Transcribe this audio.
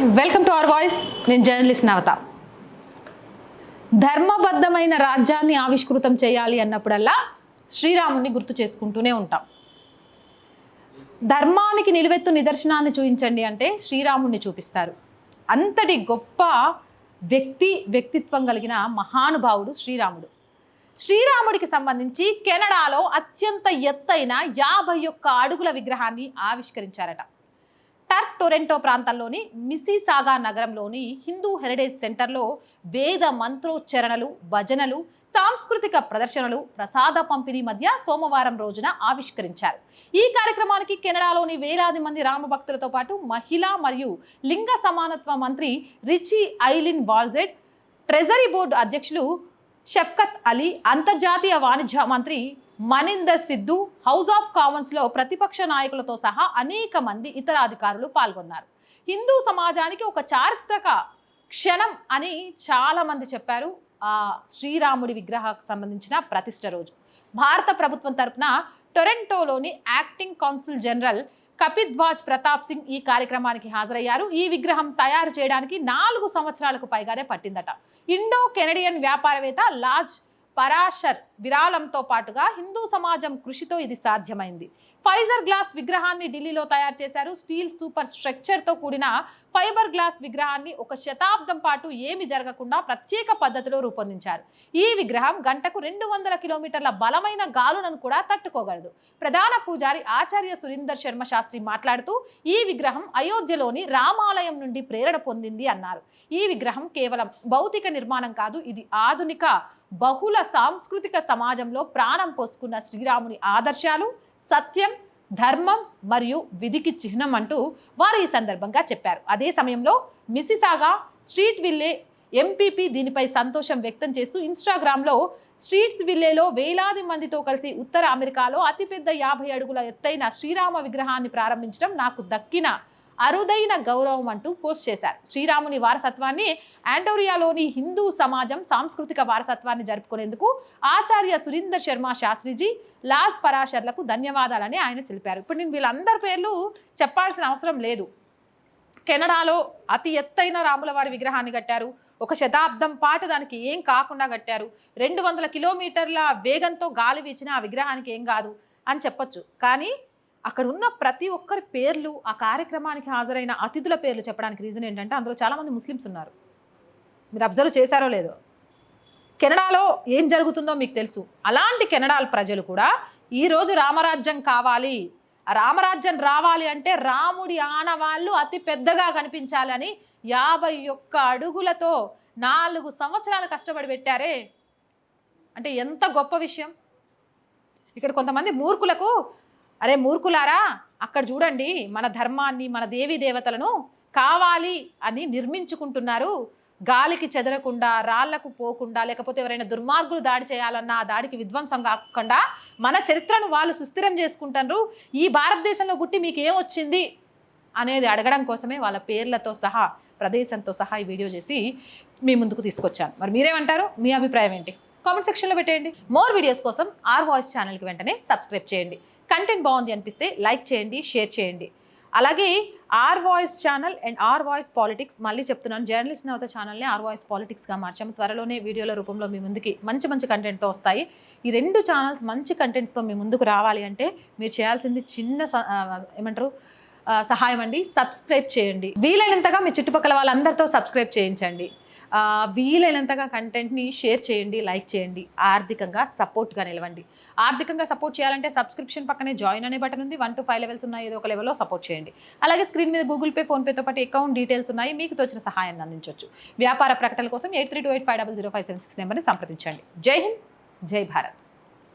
Welcome to our voice నేను journalist నవత. ధర్మబద్ధమైన రాజ్యాన్ని ఆవిష్కృతం చేయాలి అన్నప్పుడల్లా శ్రీరాముని గుర్తు చేసుకుంటూనే ఉంటాం. ధర్మానికి నిలువెత్తు నిదర్శనాన్ని చూపించండి అంటే శ్రీరాముణ్ణి చూపిస్తారు. అంతటి గొప్ప వ్యక్తి వ్యక్తిత్వం కలిగిన మహానుభావుడు శ్రీరాముడు. శ్రీరాముడికి సంబంధించి కెనడాలో అత్యంత ఎత్తైన యాభై ఒక్క అడుగుల విగ్రహాన్ని ఆవిష్కరించారట. టర్క్ టొరెంటో ప్రాంతంలోని మిసిసాగా నగరంలోని హిందూ హెరిటేజ్ సెంటర్లో వేద మంత్రోచ్చరణలు భజనలు సాంస్కృతిక ప్రదర్శనలు ప్రసాద పంపిణీ మధ్య సోమవారం రోజున ఆవిష్కరించారు. ఈ కార్యక్రమానికి కెనడాలోని వేలాది మంది రామభక్తులతో పాటు మహిళా మరియు లింగ సమానత్వ మంత్రి రిచి ఐలిన్ వాల్జెడ్ ట్రెజరీ బోర్డు అధ్యక్షులు షఫ్కత్ అలీ అంతర్జాతీయ వాణిజ్య మంత్రి మనిందర్ సిద్ధు హౌస్ ఆఫ్ కామన్స్లో ప్రతిపక్ష నాయకులతో సహా అనేక మంది ఇతర అధికారులు పాల్గొన్నారు. హిందూ సమాజానికి ఒక చారిత్రక క్షణం అని చాలామంది చెప్పారు. ఆ శ్రీరాముడి విగ్రహానికి సంబంధించిన ప్రతిష్ట రోజు. భారత ప్రభుత్వం తరపున టొరెంటోలోని acting council general Kapidhwaj Pratap Singh ఈ కార్యక్రమానికి హాజరయ్యారు. ఈ విగ్రహం తయారు చేయడానికి నాలుగు సంవత్సరాలకు పైగానే పట్టిందట. ఇండో కెనడియన్ వ్యాపారవేత్త లాజ్ పరాశర్ విరాళంతో పాటుగా హిందూ సమాజం కృషితో ఇది సాధ్యమైంది. ఫైజర్ గ్లాస్ విగ్రహాన్ని ఢిల్లీలో తయారు చేశారు. స్టీల్ సూపర్ స్ట్రక్చర్తో కూడిన ఫైబర్ గ్లాస్ విగ్రహాన్ని ఒక శతాబ్దం పాటు ఏమి జరగకుండా ప్రత్యేక పద్ధతిలో రూపొందించారు. ఈ విగ్రహం గంటకు రెండు వందల కిలోమీటర్ల బలమైన గాలులను కూడా తట్టుకోగలదు. ప్రధాన పూజారి ఆచార్య సురీందర్ శర్మ శాస్త్రి మాట్లాడుతూ ఈ విగ్రహం అయోధ్యలోని రామాలయం నుండి ప్రేరణ పొందింది అన్నారు. ఈ విగ్రహం కేవలం భౌతిక నిర్మాణం కాదు ఇది ఆధునిక బహుళ సాంస్కృతిక సమాజంలో ప్రాణం పోసుకున్న శ్రీరాముని ఆదర్శాలు సత్యం ధర్మం మరియు విధికి చిహ్నం అంటూ వారు ఈ సందర్భంగా చెప్పారు. అదే సమయంలో మిసిసాగా స్ట్రీట్ విల్లే ఎంపీపీ దీనిపై సంతోషం వ్యక్తం చేస్తూ ఇన్స్టాగ్రామ్లో స్ట్రీట్స్ విల్లేలో వేలాది మందితో కలిసి ఉత్తర అమెరికాలో అతిపెద్ద యాభై అడుగుల ఎత్తైన శ్రీరామ విగ్రహాన్ని ప్రారంభించడం నాకు దక్కిన అరుదైన గౌరవం అంటూ పోస్ట్ చేశారు. శ్రీరాముని వారసత్వాన్ని ఆంటోరియాలోని హిందూ సమాజం సాంస్కృతిక వారసత్వాన్ని జరుపుకునేందుకు ఆచార్య సురీందర్ శర్మ శాస్త్రిజీ లాస్ పరాశర్లకు ధన్యవాదాలని ఆయన తెలిపారు. ఇప్పుడు నేను వీళ్ళందరి పేర్లు చెప్పాల్సిన అవసరం లేదు. కెనడాలో అతి ఎత్తైన రాములవారి విగ్రహాన్ని కట్టారు. ఒక శతాబ్దం పాటు దానికి ఏం కాకుండా కట్టారు. రెండు వందల కిలోమీటర్ల వేగంతో గాలి వీచిన ఆ విగ్రహానికి ఏం కాదు అని చెప్పొచ్చు. కానీ అక్కడ ఉన్న ప్రతి ఒక్కరి పేర్లు ఆ కార్యక్రమానికి హాజరైన అతిథుల పేర్లు చెప్పడానికి రీజన్ ఏంటంటే అందులో చాలామంది ముస్లిమ్స్ ఉన్నారు. మీరు అబ్జర్వ్ చేశారో లేదో. కెనడాలో ఏం జరుగుతుందో మీకు తెలుసు. అలాంటి కెనడాల ప్రజలు కూడా ఈరోజు రామరాజ్యం కావాలి. రామరాజ్యం రావాలి అంటే రాముడి ఆనవాళ్ళు అతి పెద్దగా కనిపించాలని యాభై ఒక్క అడుగులతో నాలుగు సంవత్సరాలు కష్టపడి పెట్టారే. అంటే ఎంత గొప్ప విషయం. ఇక్కడ కొంతమంది మూర్ఖులకు అరే మూర్ఖులారా అక్కడ చూడండి మన ధర్మాన్ని మన దేవీ దేవతలను కావాలి అని నిర్మించుకుంటున్నారు. గాలికి చెదరకుండా రాళ్ళకు పోకుండా లేకపోతే ఎవరైనా దుర్మార్గులు దాడి చేయాలన్నా ఆ దాడికి విధ్వంసం కాకుండా మన చరిత్రను వాళ్ళు సుస్థిరం చేసుకుంటారు ఈ భారతదేశంలో పుట్టి మీకు ఏం వచ్చింది అనేది అడగడం కోసమే వాళ్ళ పేర్లతో సహా ప్రదేశంతో సహా ఈ వీడియో చేసి మీ ముందుకు తీసుకొచ్చాను. మరి మీరేమంటారు? మీ అభిప్రాయం ఏంటి? కామెంట్ సెక్షన్లో పెట్టేయండి. మోర్ వీడియోస్ కోసం ఆర్ వాయిస్ ఛానల్కి వెంటనే సబ్స్క్రైబ్ చేయండి. కంటెంట్ బాగుంది అనిపిస్తే లైక్ చేయండి షేర్ చేయండి. అలాగే R voice channel and R voice politics మళ్ళీ చెప్తున్నాను జర్నలిస్ట్ నవత ఛానల్ని ఆర్ వాయిస్ పాలిటిక్స్గా మార్చాము. త్వరలోనే వీడియోల రూపంలో మీ ముందుకి మంచి మంచి కంటెంట్తో వస్తాయి. ఈ రెండు ఛానల్స్ మంచి కంటెంట్స్తో మీ ముందుకు రావాలి అంటే మీరు చేయాల్సింది చిన్న స- ఏమంటారు? సహాయం అండి. సబ్స్క్రైబ్ చేయండి. వీలైనంతగా మీ చుట్టుపక్కల వాళ్ళందరితో సబ్స్క్రైబ్ చేయించండి. వీలైనంతగా కంటెంట్ని షేర్ చేయండి లైక్ చేయండి ఆర్థికంగా సపోర్ట్గా నిలవండి. ఆర్థికంగా సపోర్ట్ చేయాలంటే సబ్స్క్రిప్షన్ పక్కనే జాయిన్ అనే బటన్ ఉంది. వన్ టు ఫైవ్ లెవెల్స్ ఉన్నాయి. ఏదో ఒక లెవెల్లో సపోర్ట్ చేయండి. అలాగే స్క్రీన్ మీద గూగుల్ పే ఫోన్పేతో పాటు అకౌంట్ డీటెయిల్స్ ఉన్నాయి. మీకు తోచిన సహాయాన్ని అందించవచ్చు వ్యాపార ప్రకటనల కోసం eight three two eight five double zero five seven six నెంబర్ని సంప్రదించండి. జై హింద్ జై భారత్.